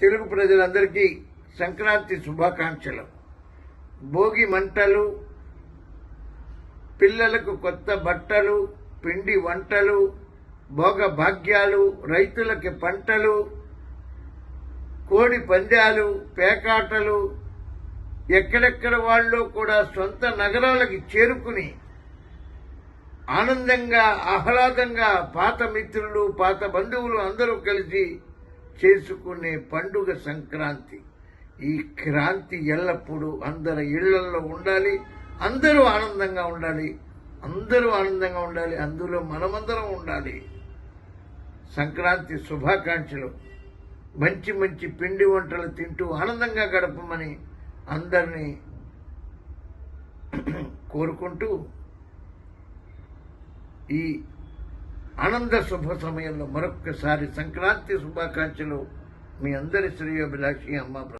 తెలుగు ప్రజలందరికీ సంక్రాంతి శుభాకాంక్షలు. భోగి మంటలు పిల్లలకు కొత్త బట్టలు పిండి వంటలు భోగ భాగ్యాలు రైతులకి పంటలు కోడి పందాలు పేకాటలు ఎక్కడెక్కడ వాళ్ళు కూడా సొంత నగరాలకి చేరుకుని ఆనందంగా ఆహ్లాదంగా పాత మిత్రులు పాత బంధువులు అందరూ కలిసి చేసుకునే పండుగ సంక్రాంతి. ఈ క్రాంతి ఎల్లప్పుడూ అందరి ఇళ్ళలో ఉండాలి అందరూ ఆనందంగా ఉండాలి అందరూ ఆనందంగా ఉండాలి అందులో మనమందరం ఉండాలి. సంక్రాంతి శుభాకాంక్షలు. మంచి మంచి పిండి వంటలు తింటూ ఆనందంగా గడపమని అందరినీ కోరుకుంటూ ఈ ఆనంద శుభ సమయంలో మరొక్కసారి సంక్రాంతి శుభాకాంక్షలు మీ అందరి శ్రేయోభిలాషి అమ్మ